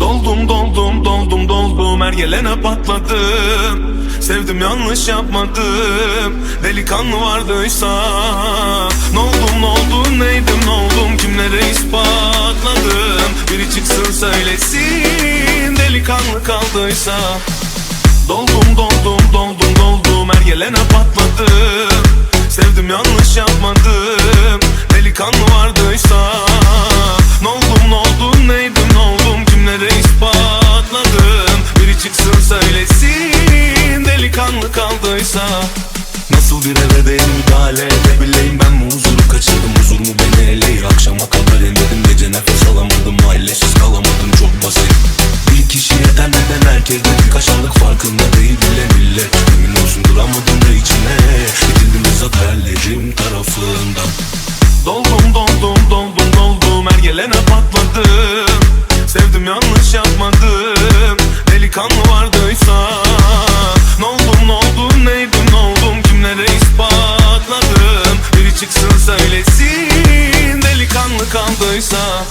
Doldum doldum doldum doldum her gelene patladım Sevdim yanlış yapmadım. Delikanlı vardıysa. Ne oldum ne oldum neydim ne oldum Kimlere ispatladım? Biri çıksın söylesin Delikanlı kaldıysa. Doldum doldum doldum doldum her gelene patladım Sevdim yanlış yapmadım Delikanlı kaldıysa Nasıl bir eve değer müdahale edebileyim? Ben mi huzuru kaçırdım huzur mu beni eleyir Akşama kadar inledim gece nefes alamadım Ailesiz kalamadım çok basit. Bir kişi yeter neden herkes dedi kaşarlık farkında değil? Bile millet Emin olsun duramadım da içine. Gidildim bizzat hayallerim tarafından. Doldum doldum doldum doldum her gelene patladım söylesin. Delikanlı kaldıysa